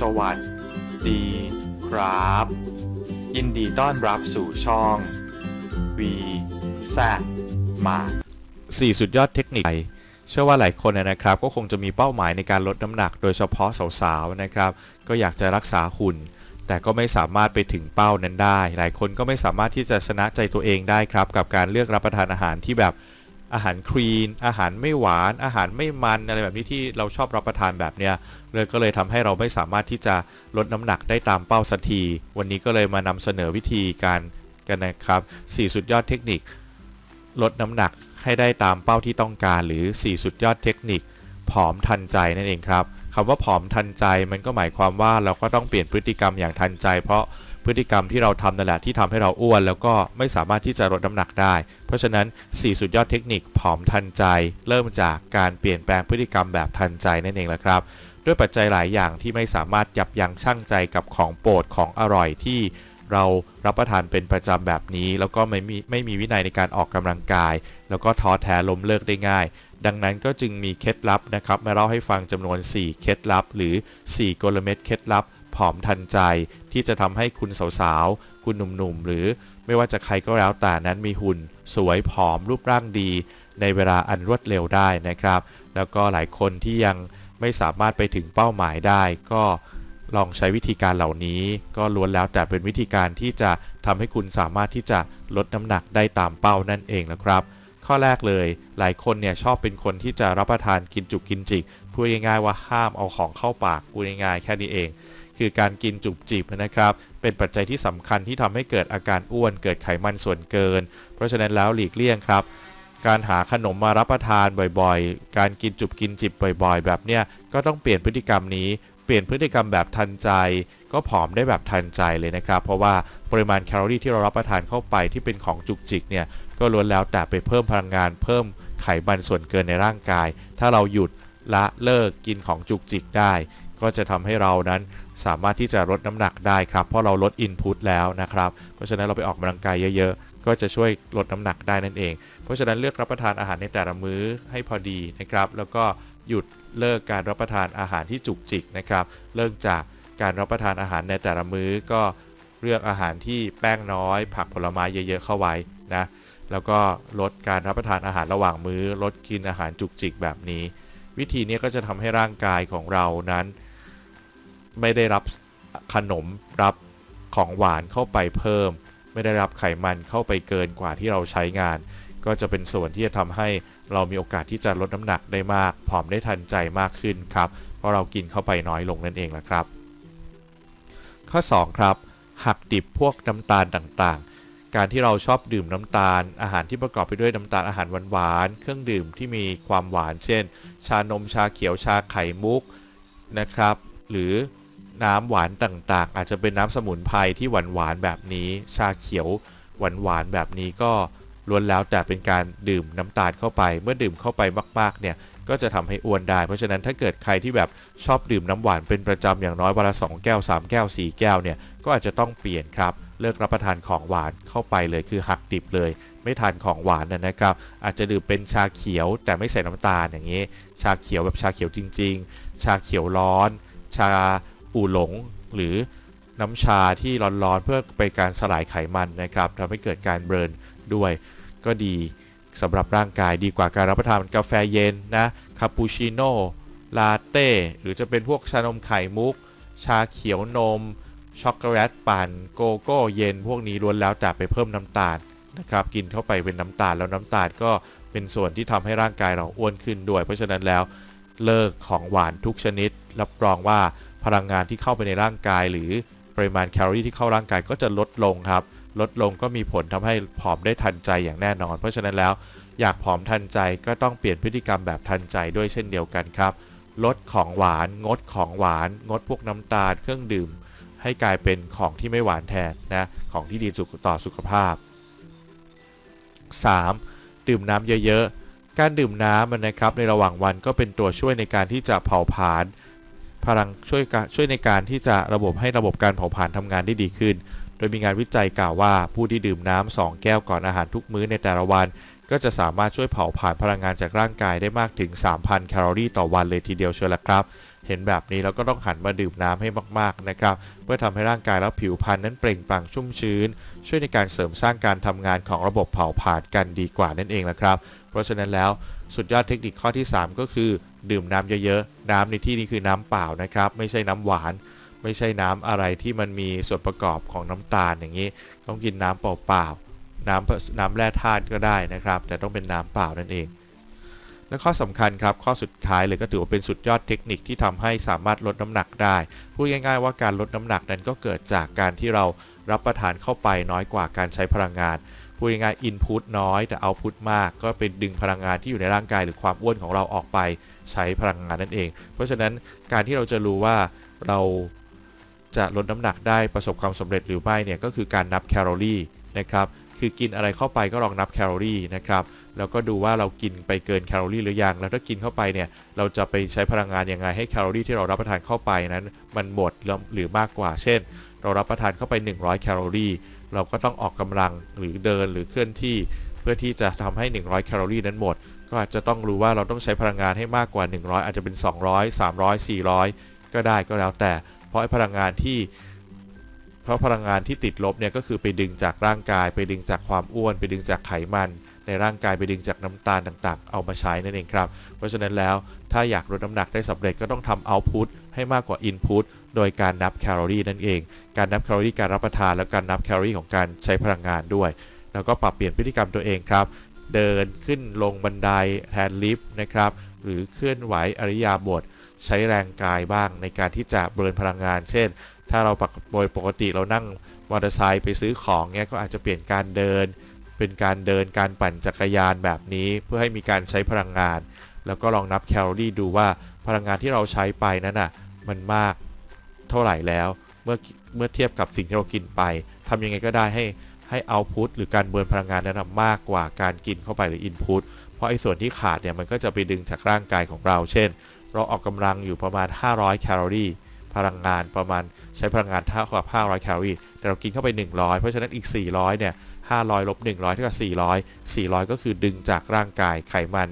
สวัสดีครับ ยินดีต้อนรับสู่ช่อง V Z มา4สุดยอดเทคนิคเชื่อว่าหลายคนนะครับ ก็คงจะมีเป้าหมายในการลดน้ำหนักโดยเฉพาะสาวๆนะครับ ก็อยากจะรักษาหุ่น แต่ก็ไม่สามารถไปถึงเป้านั้นได้ หลายคนก็ไม่สามารถที่จะชนะใจตัวเองได้ครับ กับการเลือกรับประทานอาหารที่แบบอาหารคลีน อาหารไม่หวาน อาหารไม่มันอะไรแบบนี้ที่เราชอบรับประทานแบบเนี้ย เลยก็เลยทำให้เราไม่สามารถที่จะลดน้ำหนักได้ตามเป้าสักที วันนี้ก็เลยมานำเสนอวิธีการกันนะครับ 4 สุดยอดเทคนิค ลดน้ำหนักให้ได้ตามเป้าที่ต้องการหรือ 4 สุดยอดเทคนิค ผอมทันใจนั่นเองครับคำว่าผอมทันใจมันก็หมายความว่าเราก็ต้องเปลี่ยนพฤติกรรมอย่างทันใจ เพราะพฤติกรรมที่เราทำนั่นแหละที่ทำให้เราอ้วน แล้วก็ไม่สามารถที่จะลดน้ำหนักได้ เพราะฉะนั้น 4 สุดยอดเทคนิคผอมทันใจ เริ่มจากการเปลี่ยนแปลงพฤติกรรมแบบทันใจนั่นเองแหละครับ ด้วยปัจจัยหลายอย่างที่ไม่สามารถยับยั้งชั่งใจกับของโปรดของอร่อยที่เรารับประทานเป็นประจำแบบนี้ แล้วก็ไม่มีไม่มีวินัยในการออกกำลังกาย แล้วก็ท้อแท้ล้มเลิกได้ง่าย ดังนั้นก็จึงมีเคล็ดลับนะครับ มาเล่าให้ฟังจำนวน 4 เคล็ดลับ หรือ 4 กลเม็ดเคล็ดลับผอมทันใจ ที่จะทำให้คุณสาวๆ คุณหนุ่มๆ หรือไม่ว่าจะใครก็แล้วแต่นั้นมีหุ่น สวยผอมรูปร่างดี ในเวลาอันรวดเร็วได้นะครับ แล้วก็หลายคนที่ยัง ไม่สามารถไปถึงเป้าหมายได้ ก็ลองใช้วิธีการเหล่านี้ ก็ล้วนแล้วแต่เป็นวิธีการที่จะทำให้คุณสามารถที่จะลดน้ำหนักได้ตามเป้านั่นเองนะครับข้อแรกเลยหลายคนเนี่ยชอบเป็นคนที่จะรับประทานกินจุกกินจิกพูดง่ายๆว่าห้ามเอาของเข้าปากพูดง่ายๆแค่นี้เอง คือการกินจุกจิบนะครับ เป็นปัจจัยที่สำคัญที่ทำให้เกิดอาการอ้วนเกิดไขมันส่วนเกิน เพราะฉะนั้นแล้วหลีกเลี่ยงครับ การหาขนมมารับประทานบ่อยๆ การกินจุบกินจิบบ่อยๆ แบบเนี้ยก็ต้องเปลี่ยนพฤติกรรมนี้ เปลี่ยนพฤติกรรมแบบทันใจ ก็ผอมได้แบบทันใจเลยนะครับ เพราะว่าปริมาณแคลอรี่ที่เรารับประทานเข้าไปที่เป็นของจุกจิกเนี่ยก็ล้วนแล้วแต่ไปเพิ่มพลังงานเพิ่มไขมันส่วนเกินในร่างกาย ถ้าเราหยุดละเลิกกินของจุกจิกได้ ก็จะทำให้เรานั้นสามารถที่จะลดน้ำหนักได้ครับ เพราะเราลดอินพุตแล้วนะครับ เพราะฉะนั้นเราไปออกกำลังกายเยอะ ๆ ก็จะช่วยลดน้ำหนักได้นั่นเอง ราะฉะนั้นเลือกรับประทานอาหารในแต่ละมื้อให้พอดีนะครับ แล้วก็หยุดเลิกการรับประทานอาหารที่จุกจิกนะครับ เลิกจากการรับประทานอาหารในแต่ละมื้อก็เลือกอาหารที่แป้งน้อย ผักผลไม้เยอะๆเข้าไว้นะแล้วก็ลดการรับประทานอาหารระหว่างมื้อ ลดกินอาหารจุกจิกแบบนี้ วิธีนี้ก็จะทำให้ร่างกายของเรานั้น ไม่ได้รับขนมรับของหวานเข้าไปเพิ่ม ไม่ได้รับไขมันเข้าไปเกินกว่าที่เราใช้งาน ก็จะเป็นส่วนที่จะทำให้เรามีโอกาสที่จะลดน้ำหนักได้มากผอมได้ทันใจมากขึ้นครับ เพราะเรากินเข้าไปน้อยลงนั่นเองนะครับ ข้อ 2 ครับ หักดิบพวกน้ำตาลต่างๆ การที่เราชอบดื่มน้ำตาล อาหารที่ประกอบไปด้วยน้ำตาลอาหารหวานๆเครื่องดื่มที่มีความหวาน เช่น ชานมชาเขียวชาไข่มุกนะครับ หรือน้ำหวานต่างๆ อาจจะเป็นน้ำสมุนไพรที่หวานๆแบบนี้ ชาเขียวหวานๆแบบนี้ก็ ล้วนแล้วแต่เป็นการดื่มน้ำตาลเข้าไป เมื่อดื่มเข้าไปมากๆเนี่ยก็จะทำให้อ้วนได้ เพราะฉะนั้นถ้าเกิดใครที่แบบชอบดื่มน้ำหวานเป็นประจำอย่างน้อยวันละ2แก้ว 3 แก้ว 4 แก้วเนี่ยก็อาจจะต้องเปลี่ยนครับเลิกรับประทานของหวานเข้าไปเลยคือหักดิบเลย ไม่ทานของหวานนะครับ อาจจะดื่มเป็นชาเขียวแต่ไม่ใส่น้ำตาลอย่างนี้ ชาเขียวแบบชาเขียวจริง ๆ ชาเขียวร้อน ชาอู่หลงหรือน้ำชาที่ร้อนๆเพื่อไปการสลายไขมันนะครับทำให้เกิดการเบิร์น ด้วย ก็ดีสำหรับร่างกายดีกว่าการรับประทานกาแฟเย็นนะคาปูชิโน่ลาเต้หรือจะเป็นพวกชานมไข่มุก ชาเขียวนม ช็อกโกแลตปั่นโกโก้เย็น พวกนี้ล้วนแล้วแต่ไปเพิ่มน้ำตาลนะครับกินเข้าไปเป็นน้ำตาลแล้วน้ำตาลก็เป็นส่วนที่ทำให้ร่างกายเราอ้วนขึ้นด้วย เพราะฉะนั้นแล้วเลิกของหวานทุกชนิด รับรองว่าพลังงานที่เข้าไปในร่างกาย หรือปริมาณแคลอรี่ที่เข้าร่างกายก็จะลดลงครับ ลดลงก็มีผลทำให้ผอมได้ทันใจอย่างแน่นอน เพราะฉะนั้นแล้วอยากผอมทันใจก็ต้องเปลี่ยนพฤติกรรมแบบทันใจด้วยเช่นเดียวกันครับ ลดของหวาน งดของหวาน งดพวกน้ำตาลเครื่องดื่ม ให้กลายเป็นของที่ไม่หวานแทนนะของที่ดีต่อสุขภาพ 3. ดื่มน้ำเยอะๆ การดื่มน้ำมันนะครับในระหว่างวันก็เป็นตัวช่วยในการที่จะเผาผลาญพลังช่วยช่วยในการที่จะระบบให้ระบบการเผาผลาญทำงานได้ดีขึ้น โดยมีงานวิจัยกล่าวว่าผู้ที่ดื่มน้ำ2แก้วก่อนอาหารทุกมื้อในแต่ละวัน ก็จะสามารถช่วยเผาผลาญพลังงานจากร่างกายได้มากถึง 3,000 แคลอรี่ต่อวันเลยทีเดียวเชียวละครับ เห็นแบบนี้เราก็ต้องหันมาดื่มน้ำให้มากๆนะครับ เพื่อทำให้ร่างกายและผิวพรรณนั้นเปล่งปลั่งชุ่มชื้น ช่วยในการเสริมสร้างการทำงานของระบบเผาผลาญกันดีกว่านั่นเองละครับ เพราะฉะนั้นแล้วสุดยอดเทคนิคข้อที่ 3 ก็คือ ดื่มน้ำเยอะๆ น้ำในที่นี้คือน้ำเปล่านะครับ ไม่ใช่น้ำหวาน ไม่ใช่น้ำอะไรที่มันมีส่วนประกอบของน้ำตาลอย่างนี้ ต้องกินน้ำเปล่าๆน้ำน้ำแร่ธาตุก็ได้นะครับ แต่ต้องเป็นน้ำเปล่านั่นเอง และข้อสำคัญครับข้อสุดท้ายเลยก็ถือว่าเป็นสุดยอดเทคนิคที่ทำให้สามารถลดน้ำหนักได้พูดง่ายๆว่าการลดน้ำหนักนั้นก็เกิดจากการที่เรารับประทานเข้าไปน้อยกว่าการใช้พลังงานพูดง่ายๆอินพุตน้อยแต่เอาพุตมาก ก็เป็นดึงพลังงานที่อยู่ในร่างกายหรือความอ้วนของเราออกไปใช้พลังงานนั่นเอง เพราะฉะนั้นการที่เราจะรู้ว่าเรา จะลดน้ำหนักได้ประสบความสำเร็จหรือไม่เนี่ยก็คือการนับแคลอรี่นะครับคือกินอะไรเข้าไปก็ลองนับแคลอรี่นะครับแล้วก็ดูว่าเรากินไปเกินแคลอรี่หรือยังแล้วถ้ากินเข้าไปเนี่ยเราจะไปใช้พลังงานยังไงให้แคลอรี่ที่เรารับประทานเข้าไปนั้น มันหมดหรือมากกว่า เช่น เรารับประทานเข้าไป 100 แคลอรี่เราก็ต้องออกกำลังหรือเดินหรือเคลื่อนที่ เพื่อที่จะทำให้ 100 แคลอรี่นั้นหมด ก็อาจจะต้องรู้ว่าเราต้องใช้พลังงานให้มากกว่า 100 อาจจะเป็น 200 300 400 ก็ได้ก็แล้วแต่ เพราะพลังงานที่ เพราะพลังงานที่ติดลบเนี่ยก็คือไปดึงจากร่างกาย ไปดึงจากความอ้วน ไปดึงจากไขมัน ในร่างกายไปดึงจากน้ำตาลต่างๆ เอามาใช้นั่นเองครับ เพราะฉะนั้นแล้วถ้าอยากลดน้ำหนักได้สำเร็จก็ต้องทำเอาต์พุตให้มากกว่าอินพุตโดยการนับแคลอรี่นั่นเอง การนับแคลอรี่การรับประทานและการนับแคลอรี่ของการใช้พลังงานด้วย แล้วก็ปรับเปลี่ยนพฤติกรรมตัวเองครับ เดินขึ้นลงบันไดแทนลิฟต์นะครับ หรือเคลื่อนไหวอริยาบถ ใช้แรงกายบ้างในการที่จะเบิร์นพลังงาน เช่น ถ้าเราปกโดยปกติเรานั่งมอเตอร์ไซค์ไปซื้อของเนี่ยก็อาจจะเปลี่ยนการเดิน เป็นการเดินการปั่นจักรยานแบบนี้ เพื่อให้มีการใช้พลังงาน แล้วก็ลองนับแคลอรี่ดูว่าพลังงานที่เราใช้ไปนั้นน่ะมันมากเท่าไหร่แล้ว เมื่อเมื่อเทียบกับสิ่งที่เรากินไปทำยังไงก็ได้ให้ให้เอาพุตหรือการเบิร์นพลังงานนั้นมากกว่าการกินเข้าไปหรืออินพุตเพราะไอ้ส่วนที่ขาดเนี่ยมันก็จะไปดึงจากร่างกายของเรา เช่น เราออกกำลังอยู่ประมาณ 500 แคลอรี่ พลังงานประมาณใช้พลังงานเท่ากับ 500 แคลอรี่ แต่เรากินเข้าไป 100 เพราะฉะนั้นอีก 400 เนี่ย 500 ลบ 100 เท่ากับ 400 400 ก็คือดึงจากร่างกายไขมัน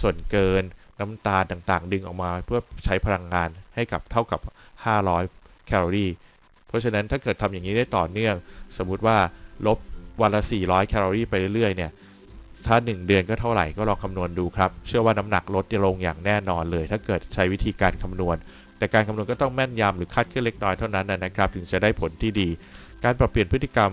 ส่วนเกินน้ำตาลต่างๆ ดึงออกมาเพื่อใช้พลังงานให้กับเท่ากับ 500 แคลอรี่ เพราะฉะนั้นถ้าเกิดทำอย่างนี้ได้ต่อเนื่อง สมมุติว่าลบวันละ 400 แคลอรี่ไปเรื่อยๆ เนี่ย ถ้า 1 เดือนก็เท่าไหร่ก็ลองคำนวณดูครับ เชื่อว่าน้ำหนักลดจะลงอย่างแน่นอนเลย ถ้าเกิดใช้วิธีการคำนวณ แต่การคำนวณก็ต้องแม่นยำหรือคาดเคลื่อนเล็กน้อยเท่านั้นนะครับ ถึงจะได้ผลที่ดี การปรับเปลี่ยนพฤติกรรม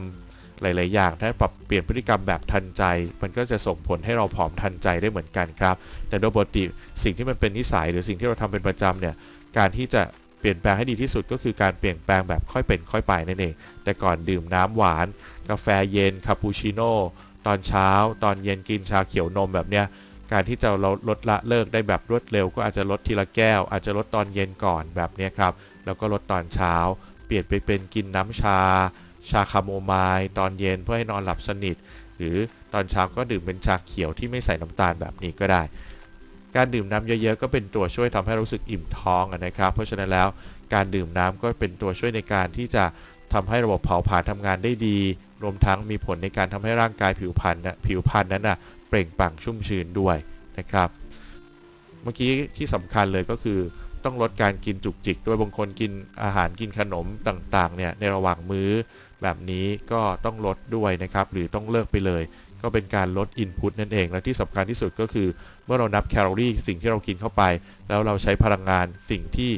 หลาย ๆ อย่างถ้าปรับเปลี่ยนพฤติกรรมแบบทันใจ มันก็จะส่งผลให้เราผอมทันใจได้เหมือนกันครับ แต่โดยปกติสิ่งที่มันเป็นนิสัยหรือสิ่งที่เราทำเป็นประจำเนี่ย การที่จะเปลี่ยนแปลงให้ดีที่สุดก็คือการเปลี่ยนแปลงแบบค่อยเป็นค่อยไปนั่นเอง แต่ก่อนดื่มน้ำหวาน กาแฟเย็น คาปูชิโน่ ตอนเช้า ตอนเย็นกินชาเขียวนมแบบเนี้ยการที่จะเราลดละเลิกได้แบบรวดเร็ว ก็อาจจะลดทีละแก้ว อาจจะลดตอนเย็นก่อนแบบนี้ครับ แล้วก็ลดตอนเช้า เปลี่ยนไปเป็นกินน้ำชา ชาคาโมไมล์ตอนเย็นเพื่อให้นอนหลับสนิท หรือตอนเช้าก็ดื่มเป็นชาเขียวที่ไม่ใส่น้ำตาลแบบนี้ก็ได้ การดื่มน้ำเยอะๆ ก็เป็นตัวช่วยทำให้รู้สึกอิ่มท้องนะครับ เพราะฉะนั้นแล้วการดื่มน้ำก็เป็นตัวช่วยในการที่จะทำให้ระบบเผาผลาญทำงานได้ดี รวมทั้งมีผลในการทำให้ร่างกายผิวพรรณนะผิวพรรณนั้นนะเปล่งปลั่งชุ่มชื้นด้วยนะครับ เมื่อกี้ที่สำคัญเลยก็คือต้องลดการกินจุกจิกด้วยบางคนกินอาหารกินขนมต่างๆเนี่ยในระหว่างมื้อแบบนี้ก็ต้องลดด้วยนะครับ หรือต้องเลิกไปเลย ก็เป็นการลดอินพุตนั่นเอง และที่สำคัญที่สุดก็คือ เมื่อเรานับแคลอรี่สิ่งที่เรากินเข้าไป แล้วเราใช้พลังงานสิ่งที่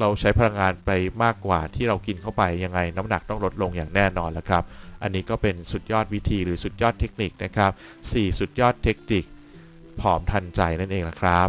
เราใช้พลังงานไปมากกว่าที่เรากินเข้าไปยังไง น้ำหนักต้องลดลงอย่างแน่นอนแล้วครับ อันนี้ก็เป็นสุดยอดวิธีหรือสุดยอดเทคนิคนะครับ 4 สุดยอดเทคนิคผอมทันใจนั่นเองนะครับ